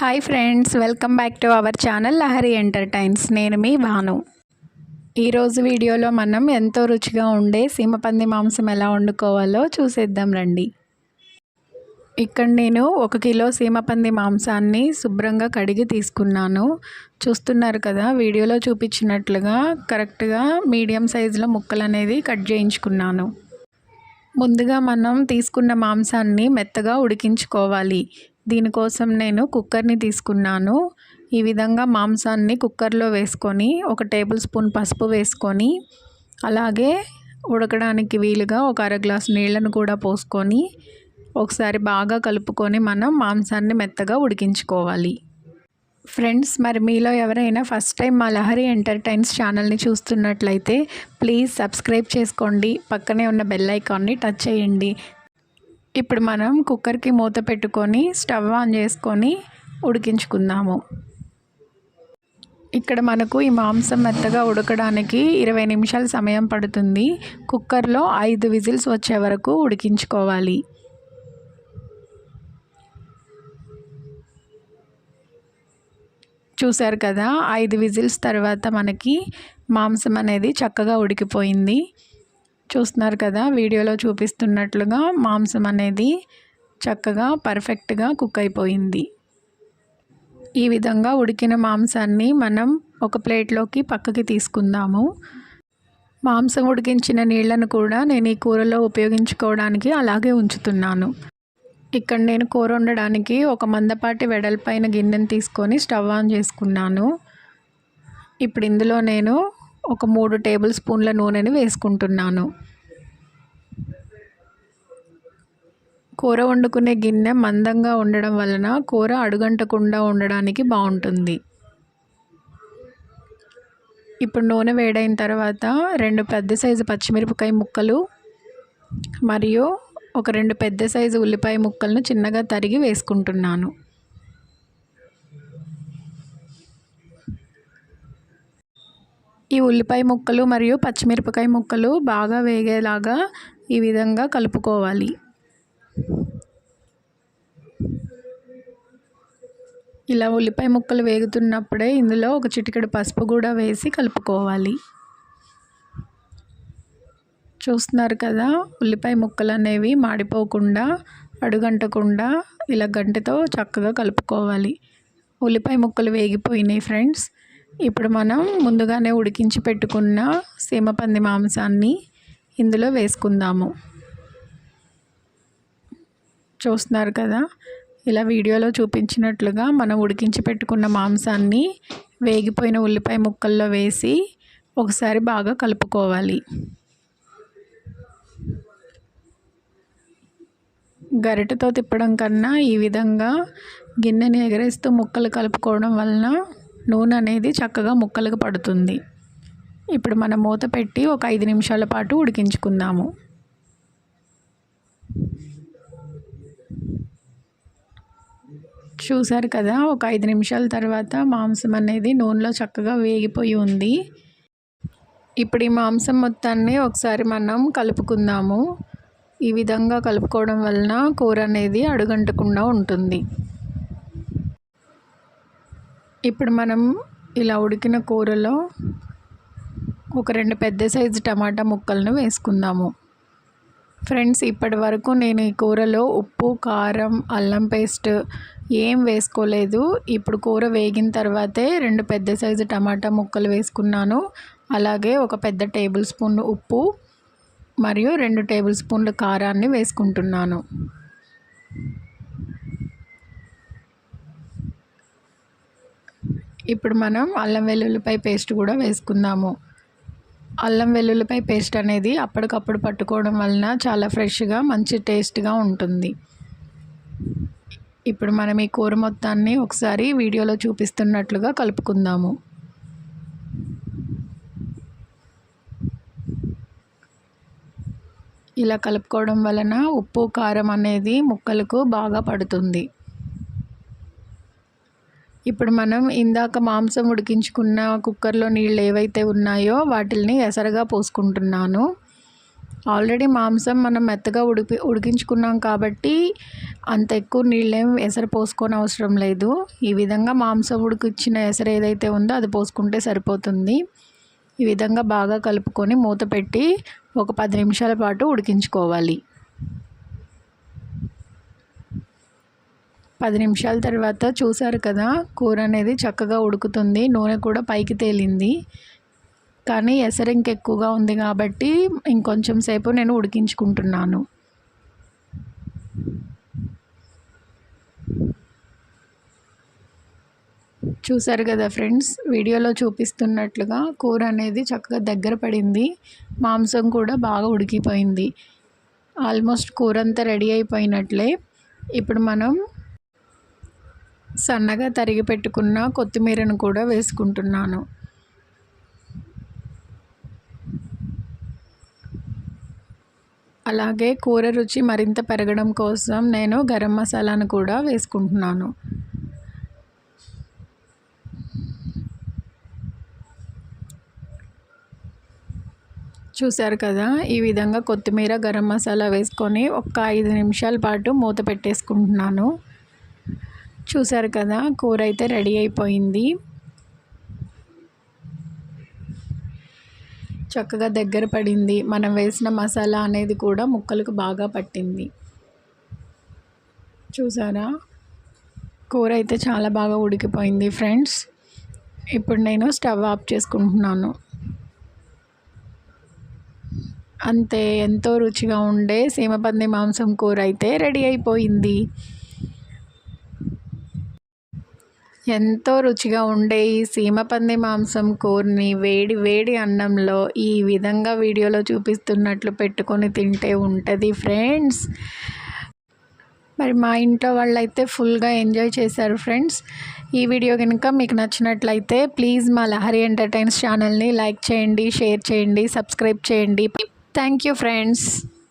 Hi friends welcome back to our channel Lahari entertains నేను మీ భాను. ఈరోజు వీడియోలో మనం ఎంతో రుచిగా ఉండే సీమపంది మాంసం ఎలా వండుకోవాలో చూసేద్దాం రండి. ఇక్కడ నేను ఒక కిలో సీమపంది మాంసాన్ని శుభ్రంగా కడిగి తీసుకున్నాను. చూస్తున్నారు కదా వీడియోలో చూపించినట్లుగా కరెక్ట్గా మీడియం సైజులో ముక్కలు అనేది కట్ చేయించుకున్నాను. ముందుగా మనం తీసుకున్న మాంసాన్ని మెత్తగా ఉడికించుకోవాలి. దీనికోసం నేను కుక్కర్ని తీసుకున్నాను. ఈ విధంగా మాంసాన్ని కుక్కర్లో వేసుకొని ఒక టేబుల్ స్పూన్ పసుపు వేసుకొని అలాగే ఉడకడానికి వీలుగా ఒక అర గ్లాస్ నీళ్ళను కూడా పోసుకొని ఒకసారి బాగా కలుపుకొని మనం మాంసాన్ని మెత్తగా ఉడికించుకోవాలి. ఫ్రెండ్స్ మరి మీలో ఎవరైనా ఫస్ట్ టైం మా లహరి ఎంటర్టైన్స్ ఛానల్ని చూస్తున్నట్లయితే ప్లీజ్ సబ్స్క్రైబ్ చేసుకోండి. పక్కనే ఉన్న బెల్ ఐకాన్ని టచ్ చేయండి. ఇప్పుడు మనం కుక్కర్కి మూత పెట్టుకొని స్టవ్ ఆన్ చేసుకొని ఉడికించుకుందాము. ఇక్కడ మనకు ఈ మాంసం మెత్తగా ఉడకడానికి ఇరవై నిమిషాల సమయం పడుతుంది. కుక్కర్లో ఐదు విజిల్స్ వచ్చే వరకు ఉడికించుకోవాలి. చూశారు కదా ఐదు విజిల్స్ తర్వాత మనకి మాంసం అనేది చక్కగా ఉడికిపోయింది. చూస్తున్నారు కదా వీడియోలో చూపిస్తున్నట్లుగా మాంసం అనేది చక్కగా పర్ఫెక్ట్గా కుక్ అయిపోయింది. ఈ విధంగా ఉడికిన మాంసాన్ని మనం ఒక ప్లేట్లోకి పక్కకి తీసుకుందాము. మాంసం ఉడికించిన నీళ్ళను కూడా నేను ఈ కూరలో ఉపయోగించుకోవడానికి అలాగే ఉంచుతున్నాను. ఇక్కడ నేను కూర వండడానికి ఒక మందపాటి వెడల్పైన గిన్నెను తీసుకొని స్టవ్ ఆన్ చేసుకున్నాను. ఇప్పుడు ఇందులో నేను ఒక మూడు టేబుల్ స్పూన్ల నూనెని వేసుకుంటున్నాను. కూర వండుకునే గిన్నె మందంగా ఉండడం వలన కూర అడుగంటకుండా ఉండడానికి బాగుంటుంది. ఇప్పుడు నూనె వేడైన తర్వాత రెండు పెద్ద సైజు పచ్చిమిరపకాయ ముక్కలు మరియు ఒక రెండు పెద్ద సైజు ఉల్లిపాయ ముక్కలను చిన్నగా తరిగి వేసుకుంటున్నాను. ఈ ఉల్లిపాయ ముక్కలు మరియు పచ్చిమిరపకాయ ముక్కలు బాగా వేగేలాగా ఈ విధంగా కలుపుకోవాలి. ఇలా ఉల్లిపాయ ముక్కలు వేగుతున్నప్పుడే ఇందులో ఒక చిటికెడు పసుపు కూడా వేసి కలుపుకోవాలి. చూస్తున్నారు కదా ఉల్లిపాయ ముక్కలు అనేవి మాడిపోకుండా అడుగంటకుండా ఇలా గంటతో చక్కగా కలుపుకోవాలి. ఉల్లిపాయ ముక్కలు వేగిపోయినాయి ఫ్రెండ్స్. ఇప్పుడు మనం ముందుగానే ఉడికించి పెట్టుకున్న సీమపంది మాంసాన్ని ఇందులో వేసుకుందాము. చూస్తున్నారు కదా? ఇలా వీడియోలో చూపించినట్లుగా మనం ఉడికించి పెట్టుకున్న మాంసాన్ని వేగిపోయిన ఉల్లిపాయ ముక్కల్లో వేసి ఒకసారి బాగా కలుపుకోవాలి. గరిటతో తిప్పడం కన్నా ఈ విధంగా గిన్నెని ఎగరేస్తూ ముక్కలు కలుపుకోవడం వలన నూనె అనేది చక్కగా ముక్కలకు పడుతుంది. ఇప్పుడు మనం మూత పెట్టి ఒక ఐదు నిమిషాల పాటు ఉడికించుకుందాము. చూసారు కదా ఒక ఐదు నిమిషాల తర్వాత మాంసం అనేది నూనెలో చక్కగా వేగిపోయి ఉంది. ఇప్పుడు ఈ మాంసం మొత్తాన్ని ఒకసారి మనం కలుపుకుందాము. ఈ విధంగా కలుపుకోవడం వలన కూర అనేది అడుగంటకుండా ఉంటుంది. ఇప్పుడు మనం ఇలా ఉడికిన కూరలో ఒక రెండు పెద్ద సైజు టమాటా ముక్కలను వేసుకుందాము. ఫ్రెండ్స్ ఇప్పటి వరకు నేను ఈ కూరలో ఉప్పు కారం అల్లం పేస్ట్ ఏం వేసుకోలేదు. ఇప్పుడు కూర వేగిన తర్వాతే రెండు పెద్ద సైజు టమాటా ముక్కలు వేసుకున్నాను. అలాగే ఒక పెద్ద టేబుల్ స్పూన్ ఉప్పు మరియు రెండు టేబుల్ స్పూన్ల కారాన్ని వేసుకుంటున్నాను. ఇప్పుడు మనం అల్లం వెల్లుల్లిపాయ పేస్ట్ కూడా వేసుకుందాము. అల్లం వెల్లుల్లిపాయ పేస్ట్ అనేది అప్పటికప్పుడు పట్టుకోవడం వలన చాలా ఫ్రెష్గా మంచి టేస్ట్గా ఉంటుంది. ఇప్పుడు మనం ఈ కూర మొత్తాన్ని ఒకసారి వీడియోలో చూపిస్తున్నట్లుగా కలుపుకుందాము. ఇలా కలుపుకోవడం వలన ఉప్పు కారం అనేది ముక్కలకు బాగా పడుతుంది. ఇప్పుడు మనం ఇందాక మాంసం ఉడికించుకున్న కుక్కర్లో నీళ్ళు ఏవైతే ఉన్నాయో వాటిని ఎసరగా పోసుకుంటున్నాను. ఆల్రెడీ మాంసం మనం మెత్తగా ఉడిపి ఉడికించుకున్నాం కాబట్టి అంత ఎక్కువ నీళ్ళేం ఎసరు పోసుకోని అవసరం లేదు. ఈ విధంగా మాంసం ఉడికిచ్చిన ఎసరు ఏదైతే ఉందో అది పోసుకుంటే సరిపోతుంది. ఈ విధంగా బాగా కలుపుకొని మూత పెట్టి ఒక పది నిమిషాల పాటు ఉడికించుకోవాలి. పది నిమిషాల తర్వాత చూసారు కదా కూర అనేది చక్కగా ఉడుకుతుంది నూనె కూడా పైకి తేలింది. కానీ ఎసరు ఇంకెక్కువగా ఉంది కాబట్టి ఇంకొంచెం సేపు నేను ఉడికించుకుంటున్నాను. చూసారు కదా ఫ్రెండ్స్ వీడియోలో చూపిస్తున్నట్లుగా కూర అనేది చక్కగా దగ్గర పడింది మాంసం కూడా బాగా ఉడికిపోయింది. ఆల్మోస్ట్ కూర అంతా రెడీ అయిపోయినట్లే. ఇప్పుడు మనం సన్నగా తరిగి పెట్టుకున్న కొత్తిమీరను కూడా వేసుకుంటున్నాను. అలాగే కూర రుచి మరింత పెరగడం కోసం నేను గరం మసాలాను కూడా వేసుకుంటున్నాను. చూశారు కదా ఈ విధంగా కొత్తిమీర గరం మసాలా వేసుకొని ఒక ఐదు నిమిషాల పాటు మూత పెట్టేసుకుంటున్నాను. చూసారు కదా కూర అయితే రెడీ అయిపోయింది. చక్కగా దగ్గర పడింది. మనం వేసిన మసాలా అనేది కూడా ముక్కలకు బాగా పట్టింది. చూసారా? కూర అయితే చాలా బాగా ఉడికిపోయింది ఫ్రెండ్స్. ఇప్పుడు నేను స్టవ్ ఆఫ్ చేసుకుంటున్నాను. అంతే ఎంతో రుచిగా ఉండే సీమపంది మాంసం కూర అయితే రెడీ అయిపోయింది. ఎంతో రుచిగా ఉండే ఈ సీమపంది మాంసం కూరని వేడి వేడి అన్నంలో ఈ విధంగా వీడియోలో చూపిస్తున్నట్లు పెట్టుకొని తింటే ఉంటుంది ఫ్రెండ్స్. మరి మా ఇంట్లో వాళ్ళైతే ఫుల్గా ఎంజాయ్ చేశారు ఫ్రెండ్స్. ఈ వీడియో కనుక మీకు నచ్చినట్లయితే ప్లీజ్ మా లహరి ఎంటర్టైన్స్ ఛానల్ని లైక్ చేయండి షేర్ చేయండి సబ్స్క్రైబ్ చేయండి. Thank you friends.